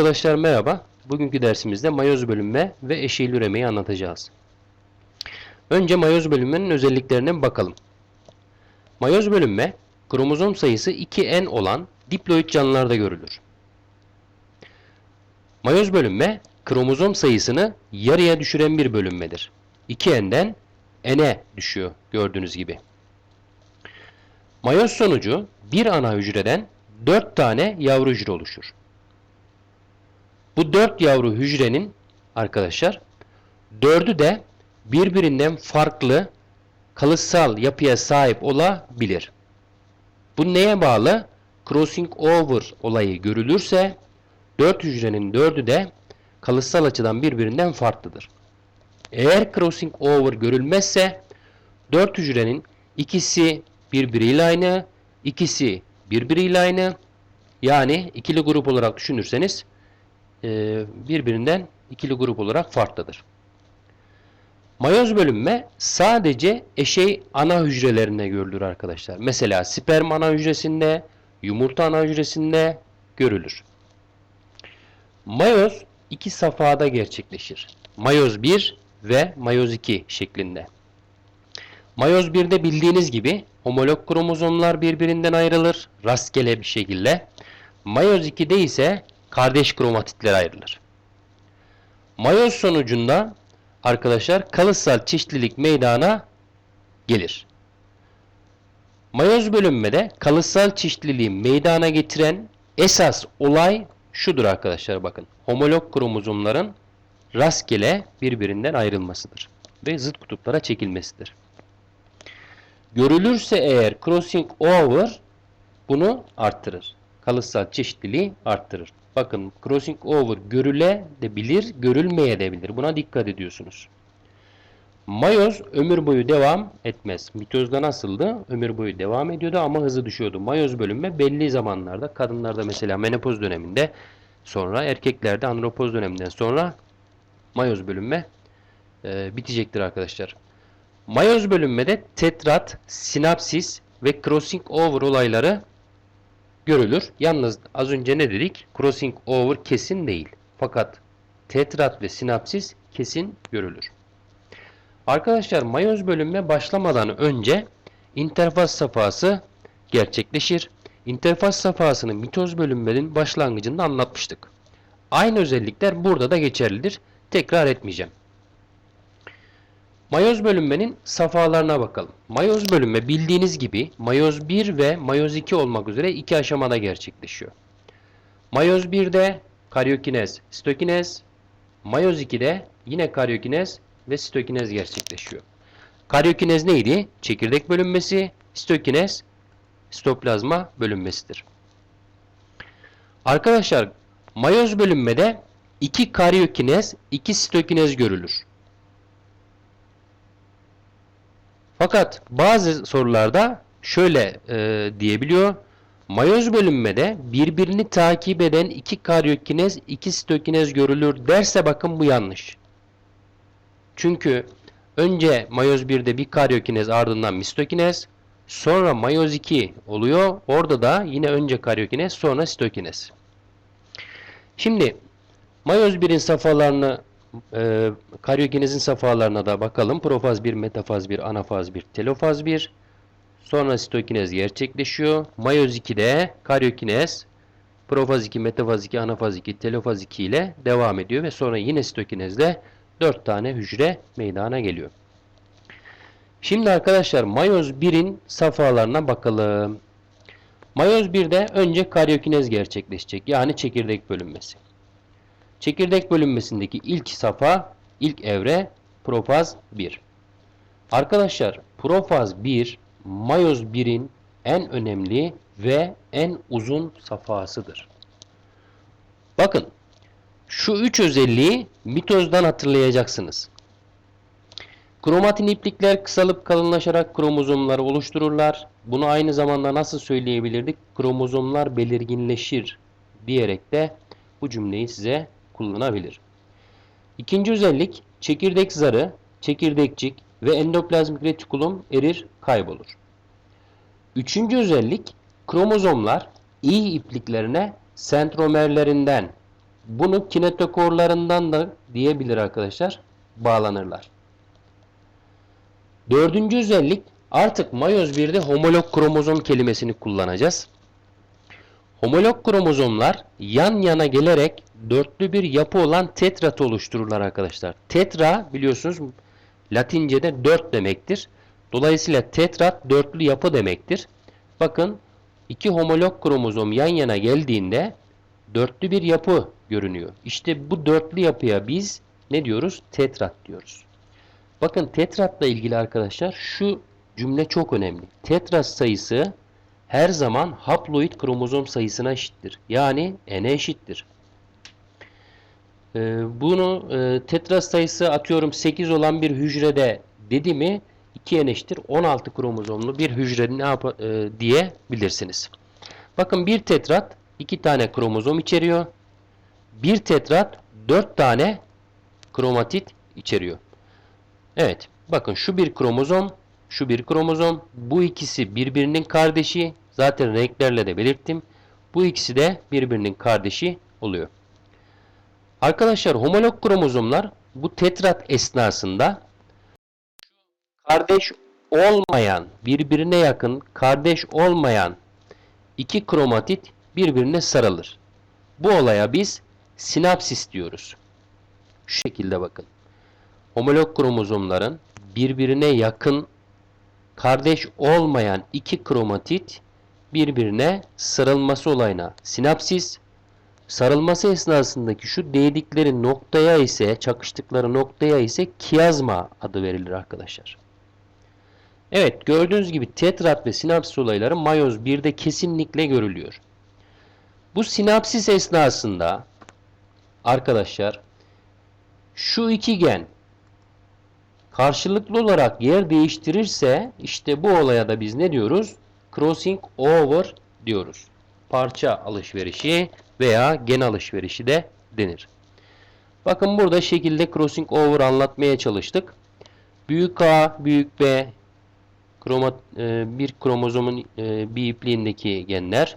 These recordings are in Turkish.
Arkadaşlar merhaba. Bugünkü dersimizde mayoz bölünme ve eşeğli üremeyi anlatacağız. Önce mayoz bölünmenin özelliklerine bakalım. Mayoz bölünme, kromozom sayısı 2n olan diploid canlılarda görülür. Mayoz bölünme, kromozom sayısını yarıya düşüren bir bölünmedir. 2n'den n'e düşüyor gördüğünüz gibi. Mayoz sonucu bir ana hücreden 4 tane yavru hücre oluşur. Bu 4 yavru hücrenin arkadaşlar dördü de birbirinden farklı kalıtsal yapıya sahip olabilir. Bu neye bağlı? Crossing over olayı görülürse 4 hücrenin 4'ü de kalıtsal açıdan birbirinden farklıdır. Eğer crossing over görülmezse 4 hücrenin ikisi birbiriyle aynı, ikisi birbiriyle aynı. Yani ikili grup olarak düşünürseniz e, birbirinden ikili grup olarak farklıdır. Mayoz bölünme sadece eşey ana hücrelerinde görülür arkadaşlar. Mesela sperm ana hücresinde, yumurta ana hücresinde görülür. Mayoz iki safhada gerçekleşir. Mayoz 1 ve mayoz 2 şeklinde. Mayoz 1'de bildiğiniz gibi homolog kromozomlar birbirinden ayrılır rastgele bir şekilde. Mayoz 2'de ise kardeş kromatitler ayrılır. Mayoz sonucunda arkadaşlar kalıtsal çeşitlilik meydana gelir. Mayoz bölünmede kalıtsal çeşitliliği meydana getiren esas olay şudur arkadaşlar bakın. Homolog kromozomların rastgele birbirinden ayrılmasıdır ve zıt kutuplara çekilmesidir. Görülürse eğer crossing over bunu arttırır. Kalıtsal çeşitliliği arttırır. Bakın crossing over görüle de görülmeye de bilir. Buna dikkat ediyorsunuz. Mayoz ömür boyu devam etmez. Mitozda nasıldı? Ömür boyu devam ediyordu ama hızı düşüyordu. Mayoz bölünme belli zamanlarda, kadınlarda mesela menopoz döneminde, sonra erkeklerde andropoz döneminden sonra mayoz bölünme e, bitecektir arkadaşlar. Mayoz bölünmede tetrat, sinapsis ve crossing over olayları görülür. Yalnız az önce ne dedik? Crossing over kesin değil. Fakat tetrat ve sinapsis kesin görülür. Arkadaşlar mayoz bölünme başlamadan önce interfaz safhası gerçekleşir. İnterfaz safhasını mitoz bölünmenin başlangıcında anlatmıştık. Aynı özellikler burada da geçerlidir. Tekrar etmeyeceğim. Mayoz bölünmenin safhalarına bakalım. Mayoz bölünme bildiğiniz gibi mayoz 1 ve mayoz 2 olmak üzere iki aşamada gerçekleşiyor. Mayoz 1'de karyokinez, sitokinez, mayoz 2'de yine karyokinez ve sitokinez gerçekleşiyor. Karyokinez neydi? Çekirdek bölünmesi, sitokinez sitoplazma bölünmesidir. Arkadaşlar mayoz bölünmede iki karyokinez, iki sitokinez görülür. Fakat bazı sorularda şöyle e, diyebiliyor. Mayoz bölünmede birbirini takip eden iki karyokinez, iki sitokinez görülür derse bakın bu yanlış. Çünkü önce mayoz 1'de bir karyokinez ardından mistokinez, sonra mayoz 2 oluyor. Orada da yine önce karyokinez sonra sitokinez. Şimdi mayoz 1'in safhalarını e, karyokinezin safhalarına da bakalım. Profaz 1, metafaz 1, anafaz 1, telofaz 1. Sonra sitokinez gerçekleşiyor. Mayoz 2'de karyokinez profaz 2, metafaz 2, anafaz 2, telofaz 2 ile devam ediyor ve sonra yine sitokinezle 4 tane hücre meydana geliyor. Şimdi arkadaşlar mayoz 1'in safhalarına bakalım. Mayoz 1'de önce karyokinez gerçekleşecek. Yani çekirdek bölünmesi. Çekirdek bölünmesindeki ilk safha, ilk evre profaz 1. Arkadaşlar profaz 1 mayoz 1'in en önemli ve en uzun safhasıdır. Bakın şu üç özelliği mitozdan hatırlayacaksınız. Kromatin iplikler kısalıp kalınlaşarak kromozomları oluştururlar. Bunu aynı zamanda nasıl söyleyebilirdik? Kromozomlar belirginleşir diyerek de bu cümleyi size kullanabilir. İkinci özellik çekirdek zarı, çekirdekçik ve endoplazmik retikulum erir, kaybolur. Üçüncü özellik kromozomlar iyi ipliklerine sentromerlerinden Bunu kinetokorlarından da diyebilir arkadaşlar. Bağlanırlar. Dördüncü özellik artık mayoz 1'de homolog kromozom kelimesini kullanacağız. Homolog kromozomlar yan yana gelerek dörtlü bir yapı olan tetrat oluştururlar arkadaşlar. Tetra biliyorsunuz Latince'de dört demektir. Dolayısıyla tetrat dörtlü yapı demektir. Bakın iki homolog kromozom yan yana geldiğinde dörtlü bir yapı görünüyor. İşte bu dörtlü yapıya biz ne diyoruz? Tetrat diyoruz. Bakın tetratla ilgili arkadaşlar şu cümle çok önemli. Tetrat sayısı her zaman haploid kromozom sayısına eşittir. Yani n'e eşittir. Ee, bunu e, tetrat sayısı atıyorum 8 olan bir hücrede dedi mi 2n eşittir 16 kromozomlu bir hücrenin ne yap e, diyebilirsiniz. Bakın bir tetrat 2 tane kromozom içeriyor. Bir tetrat 4 tane kromatit içeriyor. Evet. Bakın şu bir kromozom, şu bir kromozom. Bu ikisi birbirinin kardeşi. Zaten renklerle de belirttim. Bu ikisi de birbirinin kardeşi oluyor. Arkadaşlar homolog kromozomlar bu tetrat esnasında kardeş olmayan, birbirine yakın, kardeş olmayan iki kromatit birbirine sarılır. Bu olaya biz sinapsis diyoruz. Şu şekilde bakın. Homolog kromozomların birbirine yakın, kardeş olmayan iki kromatit birbirine sarılması olayına sinapsis, sarılması esnasındaki şu değdikleri noktaya ise, çakıştıkları noktaya ise kiyazma adı verilir arkadaşlar. Evet gördüğünüz gibi tetrat ve sinapsis olayları mayoz 1'de kesinlikle görülüyor. Bu sinapsis esnasında arkadaşlar şu iki gen karşılıklı olarak yer değiştirirse işte bu olaya da biz ne diyoruz? Crossing over diyoruz. Parça alışverişi veya gen alışverişi de denir. Bakın burada şekilde crossing over anlatmaya çalıştık. Büyük A, büyük B kromat, e, bir kromozomun e, bir ipliğindeki genler.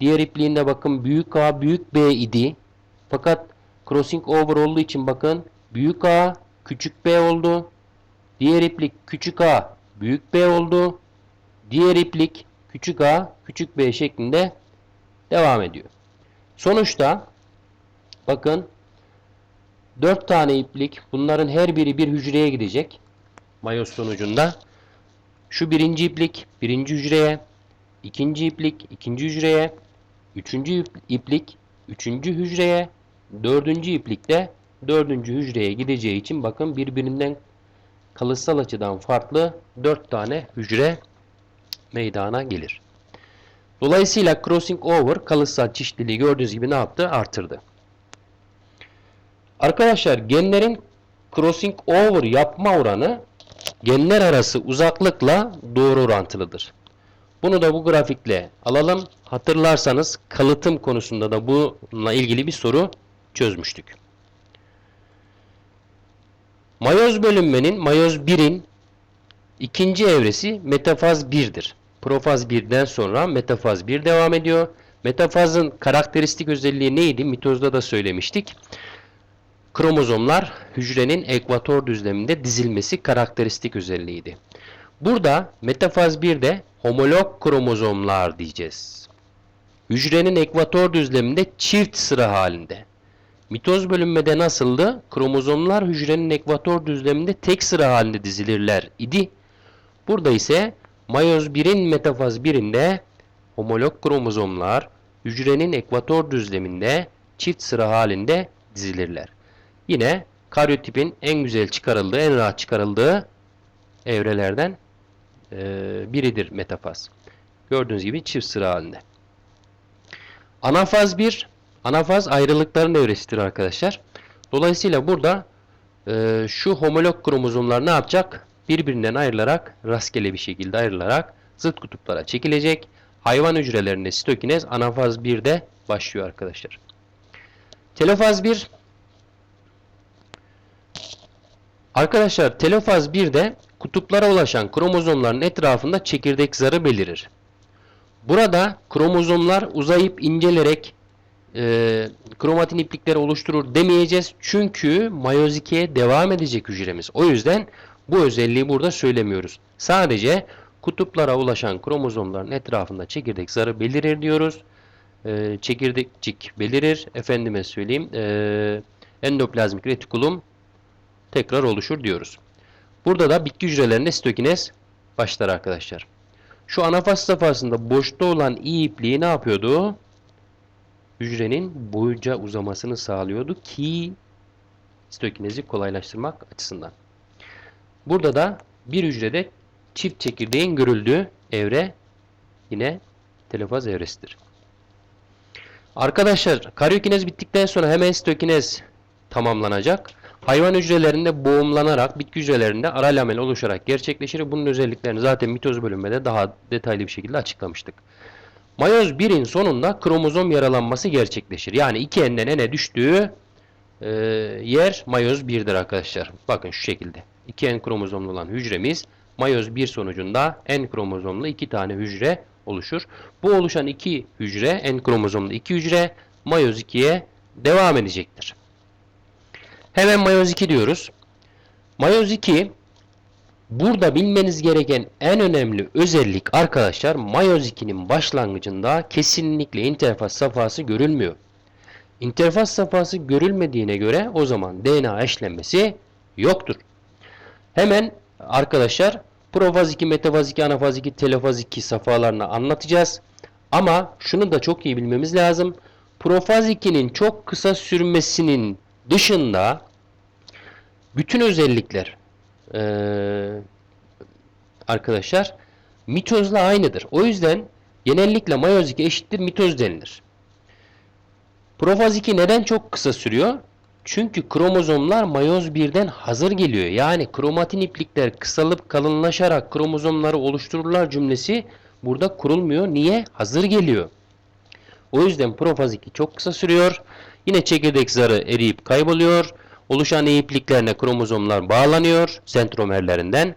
Diğer ipliğinde bakın büyük A, büyük B idi. Fakat crossing over olduğu için bakın büyük A, küçük B oldu. Diğer iplik küçük a büyük B oldu. Diğer iplik küçük a küçük B şeklinde devam ediyor. Sonuçta bakın 4 tane iplik bunların her biri bir hücreye gidecek. Mayoz sonucunda. Şu birinci iplik birinci hücreye, ikinci iplik ikinci hücreye, üçüncü iplik üçüncü hücreye, dördüncü iplik de dördüncü hücreye gideceği için bakın birbirinden kalıtsal açıdan farklı 4 tane hücre meydana gelir. Dolayısıyla crossing over kalıtsal çeşitliliği gördüğünüz gibi ne yaptı? Artırdı. Arkadaşlar genlerin crossing over yapma oranı genler arası uzaklıkla doğru orantılıdır. Bunu da bu grafikle alalım. Hatırlarsanız kalıtım konusunda da bununla ilgili bir soru çözmüştük. Mayoz bölünmenin mayoz 1'in ikinci evresi metafaz 1'dir. Profaz 1'den sonra metafaz 1 devam ediyor. Metafazın karakteristik özelliği neydi? Mitozda da söylemiştik. Kromozomlar hücrenin ekvator düzleminde dizilmesi karakteristik özelliğiydi. Burada metafaz 1'de homolog kromozomlar diyeceğiz. Hücrenin ekvator düzleminde çift sıra halinde. Mitoz bölünmede nasıldı? Kromozomlar hücrenin ekvator düzleminde tek sıra halinde dizilirler idi. Burada ise mayoz 1'in metafaz 1'inde homolog kromozomlar hücrenin ekvator düzleminde çift sıra halinde dizilirler. Yine karyotipin en güzel çıkarıldığı, en rahat çıkarıldığı evrelerden e, biridir metafaz. Gördüğünüz gibi çift sıra halinde. Anafaz 1 Anafaz ayrılıkların evresidir arkadaşlar. Dolayısıyla burada e, şu homolog kromozomlar ne yapacak? Birbirinden ayrılarak, rastgele bir şekilde ayrılarak zıt kutuplara çekilecek. Hayvan hücrelerinde sitokinez anafaz 1'de başlıyor arkadaşlar. Telofaz 1 Arkadaşlar telofaz 1'de kutuplara ulaşan kromozomların etrafında çekirdek zarı belirir. Burada kromozomlar uzayıp incelerek e, kromatin iplikleri oluşturur demeyeceğiz. Çünkü mayoz 2'ye devam edecek hücremiz. O yüzden bu özelliği burada söylemiyoruz. Sadece kutuplara ulaşan kromozomların etrafında çekirdek zarı belirir diyoruz. E, çekirdekcik belirir. Efendime söyleyeyim. E, endoplazmik retikulum tekrar oluşur diyoruz. Burada da bitki hücrelerinde sitokinez başlar arkadaşlar. Şu anafaz safhasında boşta olan i ipliği ne yapıyordu? Hücrenin boyunca uzamasını sağlıyordu ki sitokinezi kolaylaştırmak açısından. Burada da bir hücrede çift çekirdeğin görüldüğü evre yine telofaz evresidir. Arkadaşlar karyokinez bittikten sonra hemen sitokinez tamamlanacak. Hayvan hücrelerinde boğumlanarak, bitki hücrelerinde ara lamel oluşarak gerçekleşir. Bunun özelliklerini zaten mitoz bölümünde daha detaylı bir şekilde açıklamıştık. Mayoz 1'in sonunda kromozom yaralanması gerçekleşir. Yani iki enden ene düştüğü e, yer mayoz 1'dir arkadaşlar. Bakın şu şekilde. 2 en kromozomlu olan hücremiz mayoz 1 sonucunda en kromozomlu iki tane hücre oluşur. Bu oluşan iki hücre, en kromozomlu iki hücre mayoz 2'ye devam edecektir. Hemen mayoz 2 diyoruz. Mayoz 2 burada bilmeniz gereken en önemli özellik arkadaşlar mayoz 2'nin başlangıcında kesinlikle interfaz safhası görülmüyor. İnterfaz safhası görülmediğine göre o zaman DNA eşlenmesi yoktur. Hemen arkadaşlar profaz 2, metafaz 2, anafaz 2, telofaz 2 safhalarını anlatacağız. Ama şunu da çok iyi bilmemiz lazım. Profaz 2'nin çok kısa sürmesinin dışında bütün özellikler ee, arkadaşlar mitozla aynıdır. O yüzden genellikle mayoz 2 eşittir mitoz denilir. Profaz 2 neden çok kısa sürüyor? Çünkü kromozomlar mayoz 1'den hazır geliyor. Yani kromatin iplikler kısalıp kalınlaşarak kromozomları oluştururlar cümlesi burada kurulmuyor. Niye? Hazır geliyor. O yüzden profaz 2 çok kısa sürüyor. Yine çekirdek zarı eriyip kayboluyor. Oluşan ipliklerine kromozomlar bağlanıyor sentromerlerinden.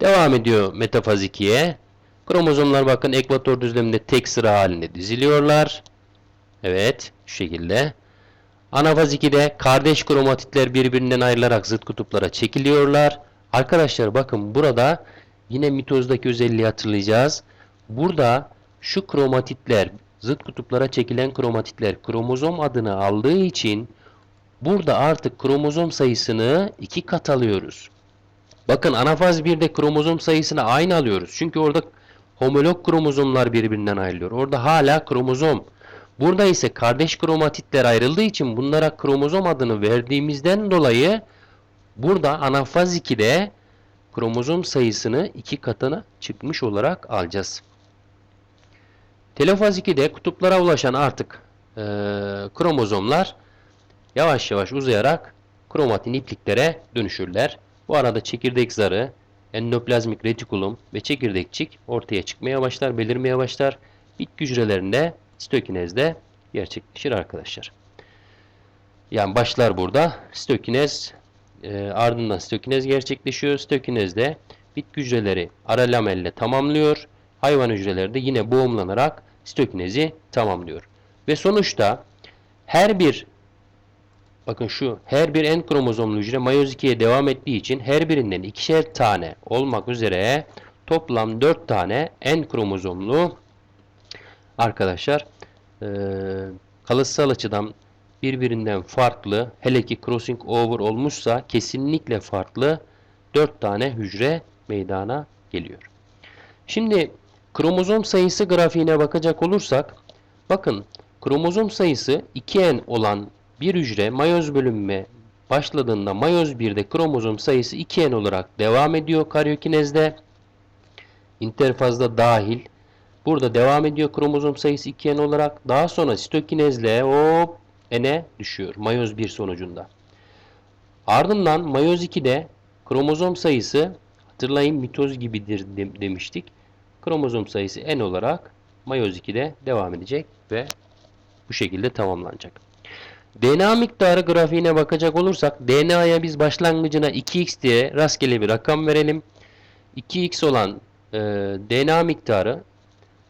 Devam ediyor metafaz 2'ye. Kromozomlar bakın ekvator düzleminde tek sıra halinde diziliyorlar. Evet şu şekilde. Anafaz 2'de kardeş kromatitler birbirinden ayrılarak zıt kutuplara çekiliyorlar. Arkadaşlar bakın burada yine mitozdaki özelliği hatırlayacağız. Burada şu kromatitler zıt kutuplara çekilen kromatitler kromozom adını aldığı için burada artık kromozom sayısını iki kat alıyoruz. Bakın anafaz 1'de kromozom sayısını aynı alıyoruz. Çünkü orada homolog kromozomlar birbirinden ayrılıyor. Orada hala kromozom Burada ise kardeş kromatitler ayrıldığı için bunlara kromozom adını verdiğimizden dolayı burada anafaz 2'de kromozom sayısını iki katına çıkmış olarak alacağız. Telofaz 2'de kutuplara ulaşan artık e, kromozomlar yavaş yavaş uzayarak kromatin ipliklere dönüşürler. Bu arada çekirdek zarı, endoplazmik retikulum ve çekirdekçik ortaya çıkmaya başlar, belirmeye başlar. Bitki hücrelerinde sitokinezde gerçekleşir arkadaşlar. Yani başlar burada. Sitokinez e, ardından sitokinez gerçekleşiyor. Sitokinezde bitki hücreleri ara lamelle tamamlıyor. Hayvan hücreleri de yine boğumlanarak sitokinezi tamamlıyor. Ve sonuçta her bir bakın şu her bir en kromozomlu hücre mayoz 2'ye devam ettiği için her birinden ikişer tane olmak üzere toplam 4 tane en kromozomlu arkadaşlar e, kalıtsal açıdan birbirinden farklı hele ki crossing over olmuşsa kesinlikle farklı 4 tane hücre meydana geliyor. Şimdi kromozom sayısı grafiğine bakacak olursak bakın kromozom sayısı 2n olan bir hücre mayoz bölünme başladığında mayoz 1'de kromozom sayısı 2n olarak devam ediyor karyokinezde. interfazda dahil Burada devam ediyor kromozom sayısı 2n olarak. Daha sonra sitokinezle hop n'e düşüyor. Mayoz 1 sonucunda. Ardından mayoz 2'de kromozom sayısı hatırlayın mitoz gibidir demiştik. Kromozom sayısı n olarak mayoz 2'de devam edecek ve bu şekilde tamamlanacak. DNA miktarı grafiğine bakacak olursak DNA'ya biz başlangıcına 2x diye rastgele bir rakam verelim. 2x olan e, DNA miktarı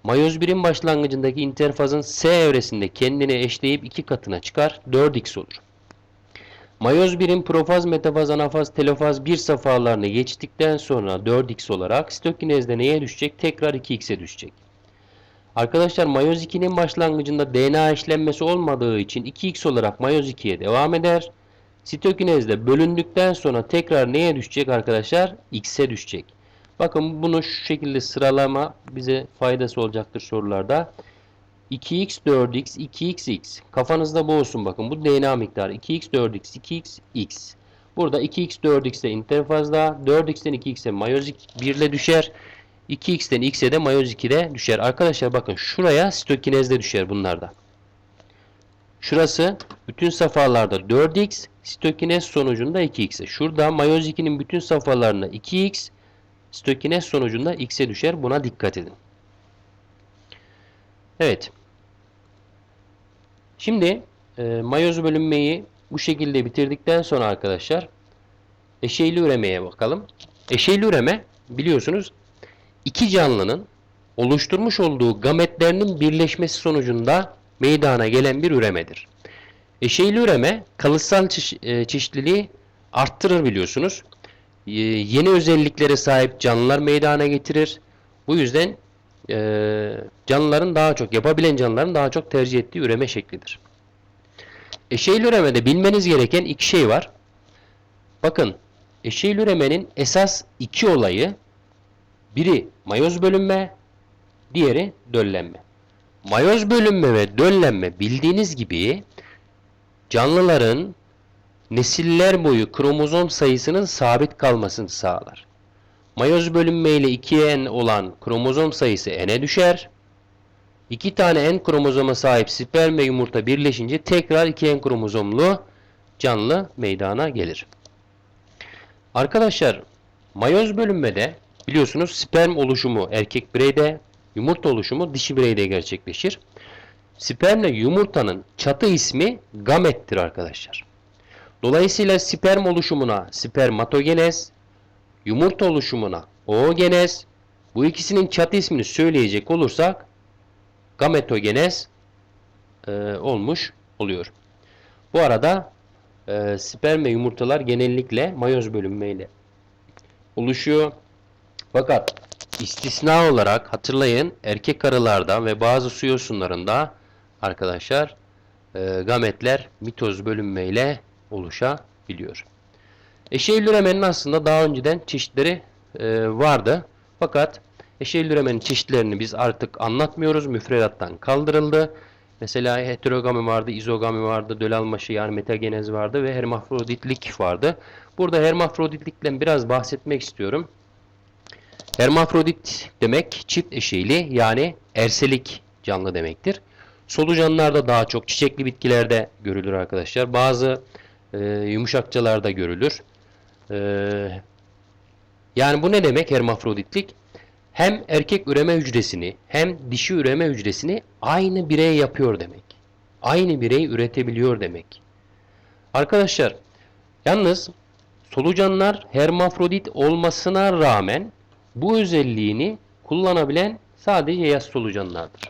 Mayoz 1'in başlangıcındaki interfazın S evresinde kendini eşleyip iki katına çıkar. 4x olur. Mayoz 1'in profaz, metafaz, anafaz, telofaz 1 safhalarını geçtikten sonra 4x olarak sitokinezde neye düşecek? Tekrar 2x'e düşecek. Arkadaşlar mayoz 2'nin başlangıcında DNA işlenmesi olmadığı için 2x olarak mayoz 2'ye devam eder. Sitokinezde bölündükten sonra tekrar neye düşecek arkadaşlar? X'e düşecek. Bakın bunu şu şekilde sıralama bize faydası olacaktır sorularda. 2x 4x 2x x. Kafanızda bu olsun bakın. Bu DNA miktarı. 2x 4x 2x x. Burada 2x 4x'e interfazda, 4x'ten 2x'e mayoz 1 ile düşer. 2x'ten x'e de mayoz 2'de düşer. Arkadaşlar bakın şuraya sitokinezde düşer bunlarda. Şurası bütün safhalarda 4x, sitokinez sonucunda 2x'e. Şurada mayoz 2'nin bütün safhalarına 2x, sitokinez sonucunda x'e düşer. Buna dikkat edin. Evet. Şimdi e, mayoz bölünmeyi bu şekilde bitirdikten sonra arkadaşlar eşeyli üremeye bakalım. Eşeyli üreme biliyorsunuz iki canlının oluşturmuş olduğu gametlerinin birleşmesi sonucunda meydana gelen bir üremedir. Eşeyli üreme kalıtsal e, çeşitliliği arttırır biliyorsunuz. E, Yeni özelliklere sahip canlılar meydana getirir. Bu yüzden e, canlıların daha çok, yapabilen canlıların daha çok tercih ettiği üreme şeklidir. Eşeyli üremede bilmeniz gereken iki şey var. Bakın, eşeyli üremenin esas iki olayı biri mayoz bölünme, diğeri döllenme. Mayoz bölünme ve döllenme bildiğiniz gibi canlıların nesiller boyu kromozom sayısının sabit kalmasını sağlar. Mayoz bölünme ile 2n olan kromozom sayısı n'e düşer. 2 tane n kromozoma sahip sperm ve yumurta birleşince tekrar 2n kromozomlu canlı meydana gelir. Arkadaşlar mayoz bölünmede biliyorsunuz sperm oluşumu erkek bireyde, yumurta oluşumu dişi bireyde gerçekleşir. Spermle yumurtanın çatı ismi gamettir arkadaşlar. Dolayısıyla sperm oluşumuna spermatogenez, yumurta oluşumuna oogenez, bu ikisinin çatı ismini söyleyecek olursak gametogenez e, olmuş oluyor. Bu arada e, sperm ve yumurtalar genellikle mayoz bölünmeyle oluşuyor. Fakat istisna olarak hatırlayın erkek arılarda ve bazı su yosunlarında arkadaşlar e, gametler mitoz bölünmeyle oluşabiliyor. Eşeğil üremenin aslında daha önceden çeşitleri e, vardı. Fakat eşeğil üremenin çeşitlerini biz artık anlatmıyoruz. Müfredattan kaldırıldı. Mesela heterogami vardı, izogami vardı, dölalmaşı yani metagenez vardı ve hermafroditlik vardı. Burada hermafroditlikten biraz bahsetmek istiyorum. Hermafrodit demek çift eşeğli yani erselik canlı demektir. Solucanlarda daha çok çiçekli bitkilerde görülür arkadaşlar. Bazı e, yumuşakçalarda görülür. E, yani bu ne demek hermafroditlik? Hem erkek üreme hücresini hem dişi üreme hücresini aynı birey yapıyor demek. Aynı birey üretebiliyor demek. Arkadaşlar yalnız solucanlar hermafrodit olmasına rağmen bu özelliğini kullanabilen sadece yas solucanlardır.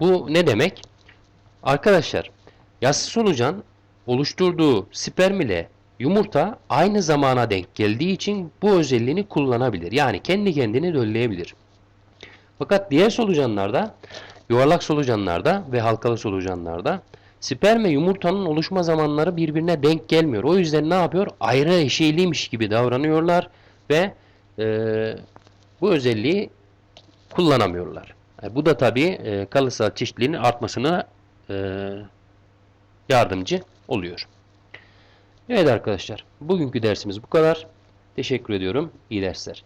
Bu ne demek? Arkadaşlar yas solucan oluşturduğu sperm ile yumurta aynı zamana denk geldiği için bu özelliğini kullanabilir. Yani kendi kendini dölleyebilir. Fakat diğer solucanlarda, yuvarlak solucanlarda ve halkalı solucanlarda sperm ve yumurtanın oluşma zamanları birbirine denk gelmiyor. O yüzden ne yapıyor? Ayrı eşeğliymiş gibi davranıyorlar ve e, bu özelliği kullanamıyorlar. E, bu da tabii e, kalıtsal çeşitliliğin artmasına e, yardımcı oluyor. Evet arkadaşlar, bugünkü dersimiz bu kadar. Teşekkür ediyorum. İyi dersler.